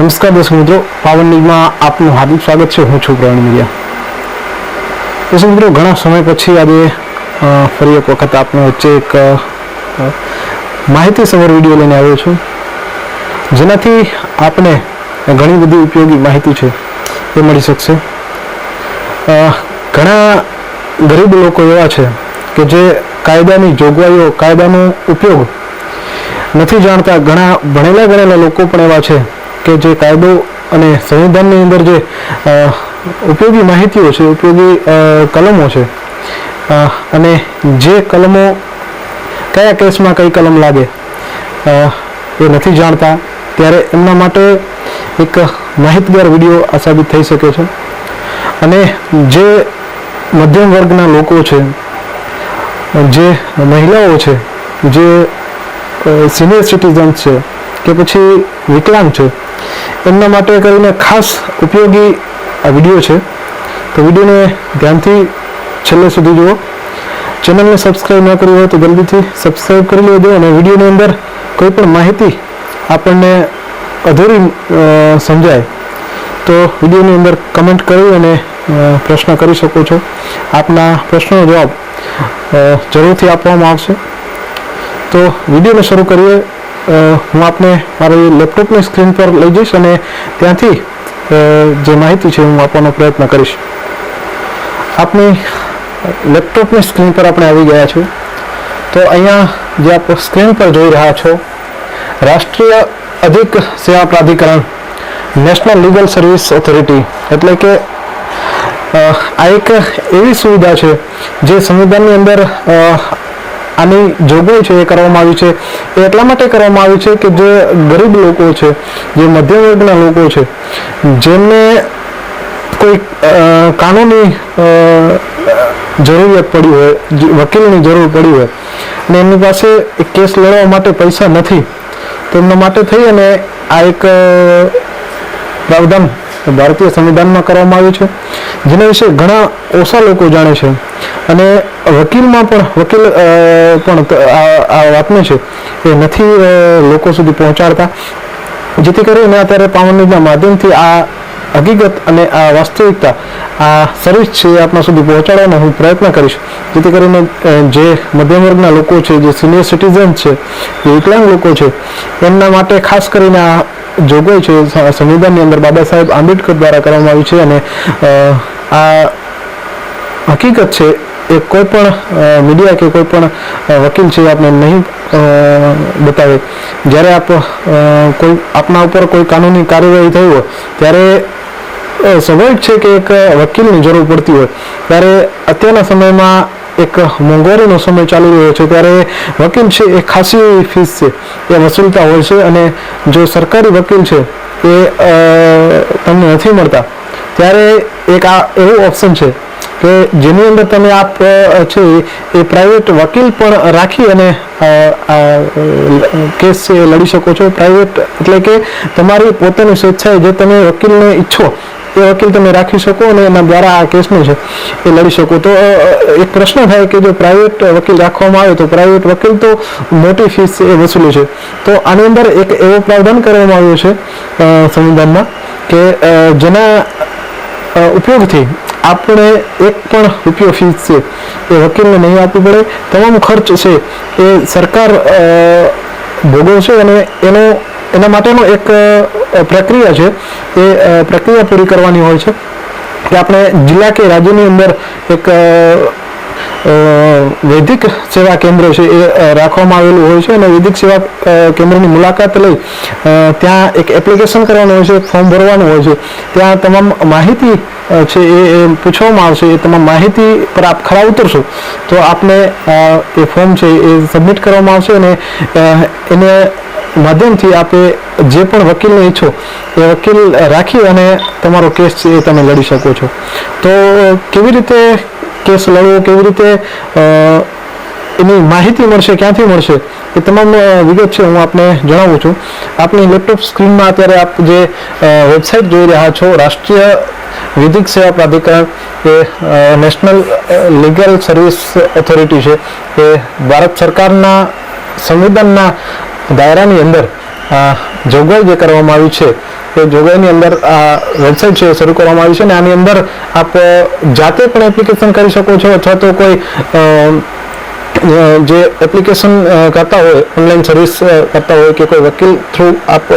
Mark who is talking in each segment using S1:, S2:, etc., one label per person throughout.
S1: નમસ્કાર દોસ્ત મિત્રો, પાવન ન્યૂઝમાં આપનું હાર્દિક સ્વાગત છે. હું છું પ્રવીણ મીડિયા દોસ્ત મિત્રો, ઘણા સમય પછી આજે ફરી એક વખત આપની વચ્ચે એક માહિતી સભર વીડિયો લઈને આવ્યો છું. જેનાથી આપણે ઘણી બધી ઉપયોગી માહિતી છે એ મળી શકશે. ઘણા ગરીબ લોકો એવા છે કે જે કાયદાની જોગવાઈઓ, કાયદાનો ઉપયોગ નથી જાણતા. ઘણા ભણેલા ગણેલા લોકો પણ એવા છે કે જે કાયદો અને સંવિધાનની અંદર જે ઉપયોગી માહિતીઓ છે, ઉપયોગી કલમો છે અને જે કલમો કયા કેસમાં કઈ કલમ લાગે એ નથી જાણતા, ત્યારે એમના માટે એક માહિતગાર વીડિયો આ સાબિત થઈ શકે છે. અને જે મધ્યમ વર્ગના લોકો છે, જે મહિલાઓ છે, જે સિનિયર સિટીઝન્સ છે, કે પછી વિકલાંગ છે એમના માટે કરીને ખાસ ઉપયોગી આ વીડિયો છે. તો વિડીયોને ધ્યાનથી છેલ્લે સુધી જુઓ. ચેનલને સબસ્ક્રાઈબ ન કરી હોય તો જલ્દીથી સબસ્ક્રાઈબ કરી લેજો અને વિડીયોની અંદર કોઈ પણ માહિતી આપણને અધૂરી સમજાય તો વિડીયોની અંદર કમેન્ટ કરી અને પ્રશ્ન કરી શકો છો. આપના પ્રશ્નનો જવાબ જરૂરથી આપવામાં આવશે. તો વિડીયોને શરૂ કરીએ. હું આપને મારી લેપટોપની સ્ક્રીન પર લઈ જઈશ અને ત્યાંથી જે માહિતી છે હું આપવાનો પ્રયત્ન કરીશ. આપની લેપટોપની સ્ક્રીન પર આપણે આવી ગયા છું તો અહીંયા જે આપ સ્ક્રીન પર જોઈ રહ્યા છો, રાષ્ટ્રીય અધિક સેવા પ્રાધિકરણ, નેશનલ લીગલ સર્વિસ ઓથોરિટી, એટલે કે આ એક એવી સુવિધા છે જે સંવિધાનની અંદર આની જોગવાઈ છે એ કરવામાં આવી છે, એ એટલા માટે કરવામાં આવી છે કે જે ગરીબ લોકો છે, જે મધ્યમ વર્ગના લોકો છે, જેમને કોઈ કાનૂની જરૂરિયાત પડી હોય વકીલની જરૂર પડી હોય અને એમની પાસે કેસ લડવા માટે પૈસા નથી, તો એમના માટે થઈ અને આ એક પ્રાવધાન ભારતીય સંવિધાનમાં કરવામાં આવ્યું છે, જેના વિશે ઘણા ઓછા લોકો જાણે છે. અને વકીલમાં પણ, વકીલ પણ આ વાતને છે એ નથી લોકો સુધી પહોંચાડતા. જેથી કરીને અત્યારે પાવનના માધ્યમથી આ હકીકત અને આ વાસ્તવિકતા, આ સર્વિસ છે એ આપણા સુધી પહોંચાડવાનો હું પ્રયત્ન કરીશ. જેથી કરીને જે મધ્યમ વર્ગના લોકો છે, જે સિનિયર સિટીઝન છે, જે વિકલાંગ લોકો છે, એમના માટે ખાસ કરીને આ જોગવાઈ છે સંવિધાનની અંદર બાબા સાહેબ આંબેડકર દ્વારા કરવામાં આવી છે અને આ હકીકત છે એ કોઈ પણ મીડિયા કે કોઈ પણ વકીલ છે આપણે નહીં બતાવે. જ્યારે આપ કોઈ, આપના ઉપર કોઈ કાનૂની કાર્યવાહી થઈ હોય, ત્યારે સ્વાભાવિક છે કે એક વકીલની જરૂર પડતી હોય. ત્યારે અત્યારના સમયમાં એક મોંઘવારીનો સમય ચાલી રહ્યો છે, ત્યારે વકીલ છે એ ખાસી ફીસ છે. એ વસૂલતા હોય છે અને જો સરકારી વકીલ છે એ તમને નથી મળતા, ત્યારે એક આ એવું ઓપ્શન છે કે જેની અંદર તમે આપ છે એ પ્રાઇવેટ વકીલ પણ રાખી અને કેસ છે લડી શકો છો. પ્રાઇવેટ એટલે કે તમારી પોતાની સ્વેચ્છાએ જે તમે વકીલને ઈચ્છો, એ વકીલ તમે રાખી શકો અને એના દ્વારા આ કેસનું છે એ લડી શકો. તો એક પ્રશ્ન થાય કે જો પ્રાઇવેટ વકીલ રાખવામાં આવે તો પ્રાઇવેટ વકીલ તો મોટી ફીસ એ વસૂલે છે. તો આની અંદર એક એવો પ્રાવધાન કરવામાં આવ્યો છે સંવિધાનમાં કે જેના ઉપયોગથી આપણે એક પણ રૂપિયો ફીસ છે, એ વકીલને નહીં આપવું પડે. તમામ ખર્ચ છે, એ સરકાર ભોગવશે અને એનો, એના માટેનો એક પ્રક્રિયા છે. એ પ્રક્રિયા પૂરી કરવાની હોય છે. કે આપણે જિલ્લા કે રાજ્યની અંદર એક વૈદિક સેવા કેન્દ્ર છે એ રાખવામાં આવેલું હોય છે અને વૈદિક સેવા કેન્દ્રની મુલાકાત લઈ ત્યાં એક એપ્લિકેશન કરવાનું હોય છે ફોર્મ ભરવાનું હોય છે. ત્યાં તમામ માહિતી છે એ પૂછવામાં આવશે, એ તમામ માહિતી પર આપ ખરા ઉતરશો. તો આપને એ ફોર્મ છે એ સબમિટ કરવામાં આવશે અને એને માધ્યમથી આપે જે પણ વકીલને ઈચ્છો, એ વકીલ રાખી અને તમારો કેસ છે એ તમે લડી શકો છો. તો, કેવી રીતે કેસ લડવો કેવી રીતે એની માહિતી મળશે, ક્યાંથી મળશે, એ તમામ વિગત છે, હું આપને જણાવું છું. આપની લેપટોપ સ્ક્રીનમાં અત્યારે આપ જે વેબસાઇટ જોઈ રહ્યા છો, રાષ્ટ્રીય વિધિક સેવા પ્રાધિકરણ, એ નેશનલ લીગલ સર્વિસ ઓથોરિટી છે, એ ભારત સરકારના સંવિધાનના દાયરાની અંદર જોગવાઈ જે કરવામાં આવી છે એ જોગવાઈની અંદર આ વેબસાઇટ છે શરૂ કરવામાં આવી છે અને આની અંદર આપ જાતે પણ એપ્લિકેશન કરી શકો છો અથવા તો કોઈ જે એપ્લિકેશન કરતા હોય ઓનલાઈન સર્વિસ કરતા હોય કે કોઈ વકીલ થ્રુ આપ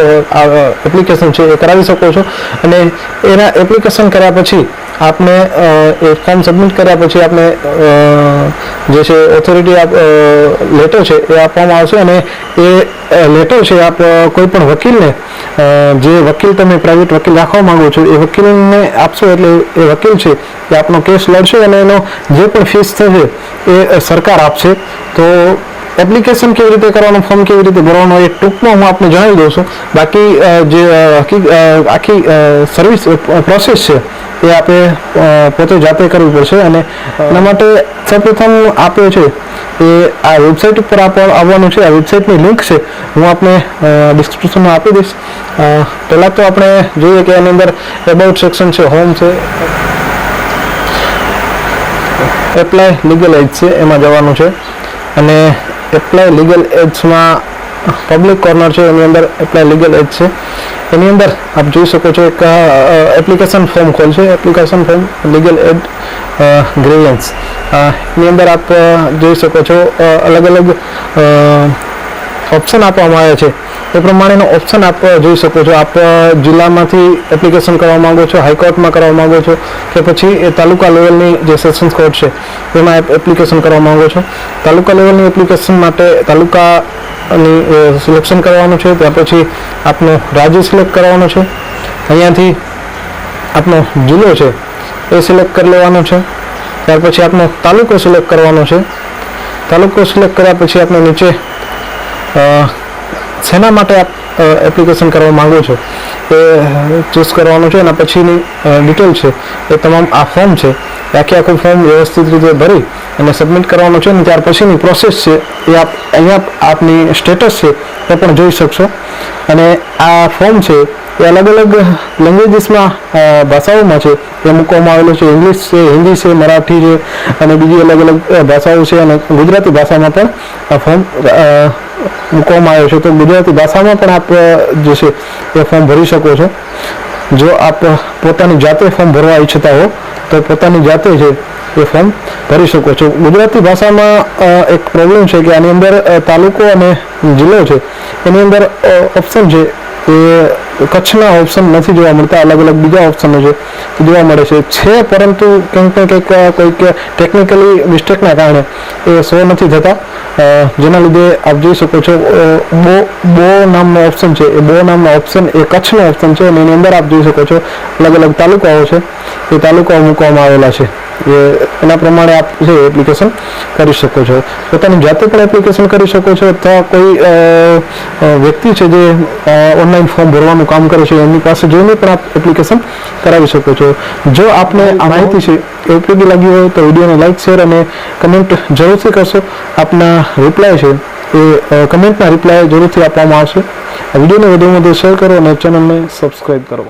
S1: એપ્લિકેશન છે એ કરાવી શકો છો. અને એના એપ્લિકેશન કર્યા પછી આપને એ ફોર્મ સબમિટ કર્યા પછી આપને જે છે ઓથોરિટી આપ લેટર છે એ આપવામાં આવશે અને એ લેટર છે, આપ કોઈ પણ વકીલને જે વકીલ તમે પ્રાઇવેટ વકીલ રાખવા માંગો છો, એ વકીલને આપશો એટલે એ વકીલ છે એ આપનો કેસ લડશે અને એનો જે પણ ફીસ થશે એ સરકાર આપશે. તો એપ્લિકેશન કેવી રીતે કરવાનું ફોર્મ કેવી રીતે ભરવાનું, એ ટૂંકમાં હું આપને જણાવી દઉં છું. બાકી જે આખી સર્વિસ પ્રોસેસ છે એ આપણે પોતે જાતે કરવી પડશે અને એના માટે સૌપ્રથમ આપ્યો છે એ આ વેબસાઇટ ઉપર આપણે આવવાનું છે. આ વેબસાઇટની લિંક છે. હું આપને ડિસ્ક્રિપ્શનમાં આપી દઈશ. પહેલાં તો આપણે જોઈએ કે એની અંદર એબાઉટ સેક્શન છે હોમ છે. એપ્લાય લીગલ એજ છે, એમાં જવાનું છે. અને એપ્લાય લીગલ એજ્સમાં પબ્લિક કોર્નર છે, એની અંદર એપ્લાય લીગલ એજ છે. એની અંદર આપ જોઈ શકો છો એક એપ્લિકેશન ફોર્મ ખોલશે. Application form legal aid grievance એની અંદર આપ જોઈ શકો છો અલગ અલગ ઓપ્શન આપવામાં આવ્યા છે. એ પ્રમાણેનો ઓપ્શન આપ જોઈ શકો છો. આપ જિલ્લામાંથી એપ્લિકેશન કરવા માંગો છો, હાઈકોર્ટમાં કરવા માંગો છો કે પછી એ તાલુકા લેવલની જે સેશન્સ કોર્ટ છે, એમાં એપ- એપ્લિકેશન કરવા માંગો છો. તાલુકા લેવલની એપ્લિકેશન માટે તાલુકાની સિલેક્શન કરવાનું છે ત્યાર પછી આપનો રાજ્ય સિલેક્ટ કરવાનો છે. અહીંયાથી આપનો જિલ્લો છે, એ સિલેક્ટ કરી લેવાનો છે. ત્યાર પછી આપનો તાલુકો સિલેક્ટ કરવાનો છે. તાલુકો સિલેક્ટ કર્યા પછી આપણે નીચે શેના માટે આપ એપ્લિકેશન કરવા માંગો છો, એ ચૂઝ કરવાનું છે અને પછીની ડિટેલ છે, એ તમામ આ ફોર્મ છે આખે આખું ફોર્મ વ્યવસ્થિત રીતે ભરી અને સબમિટ કરવાનું છે અને ત્યાર પછીની પ્રોસેસ છે, એ આપ, અહીંયા આપની સ્ટેટસ છે, એ પણ જોઈ શકશો. અને આ ફોર્મ છે એ અલગ અલગ લેંગ્વેજીસમાં ભાષાઓમાં છે. એ મૂકવામાં આવેલો છે. ઇંગ્લિશ છે હિન્દી છે મરાઠી છે અને બીજી અલગ અલગ ભાષાઓ છે અને ગુજરાતી ભાષામાં પણ આ ફોર્મ મૂકવામાં આવ્યો છે. તો ગુજરાતી ભાષામાં પણ આપ જે છે એ ફોર્મ ભરી શકો છો. જો આપ પોતાની જાતે ફોર્મ ભરવા ઈચ્છતા હો, તો પોતાની જાતે છે એ ફોર્મ ભરી શકો છો. ગુજરાતી ભાષામાં એક પ્રોબ્લેમ છે કે આની અંદર તાલુકો અને જિલ્લો છે. એની અંદર ઓપ્શન છે એ કચ્છના ઓપ્શન નથી જોવા મળતા અલગ અલગ બીજા ઓપ્શનો છે જોવા મળે છે. છે, પરંતુ કંઈક ને કંઈક કોઈક ટેકનિકલી મિસ્ટેકના કારણે એ શો નથી થતા. જેના લીધે આપ જોઈ શકો છો બો બો નામનો ઓપ્શન છે. એ બો નામનો ઓપ્શન એ કચ્છનો ઓપ્શન છે અને એની અંદર આપ જોઈ શકો છો અલગ અલગ તાલુકાઓ છે. એ તાલુકાઓ મૂકવામાં આવેલા છે. એ એના પ્રમાણે આપ છે એપ્લિકેશન કરી શકો છો. પોતાની જાતે પણ એપ્લિકેશન કરી શકો છો અથવા કોઈ વ્યક્તિ છે જે ઓનલાઈન ફોર્મ ભરવાનું કામ કરે છે, એમની પાસે જઈને પણ આપ એપ્લિકેશન કરાવી શકો છો. જો આપને આ માહિતી છે, એ ઉપયોગી લાગી હોય તો વિડીયોને લાઈક શેર અને કમેન્ટ જરૂરથી કરશો. આપના રિપ્લાય છે એ કમેન્ટના રિપ્લાય જરૂરથી આપવામાં આવશે. વિડીયોને વધુમાં વધુ શેર કરો અને ચેનલને સબસ્ક્રાઈબ કરો.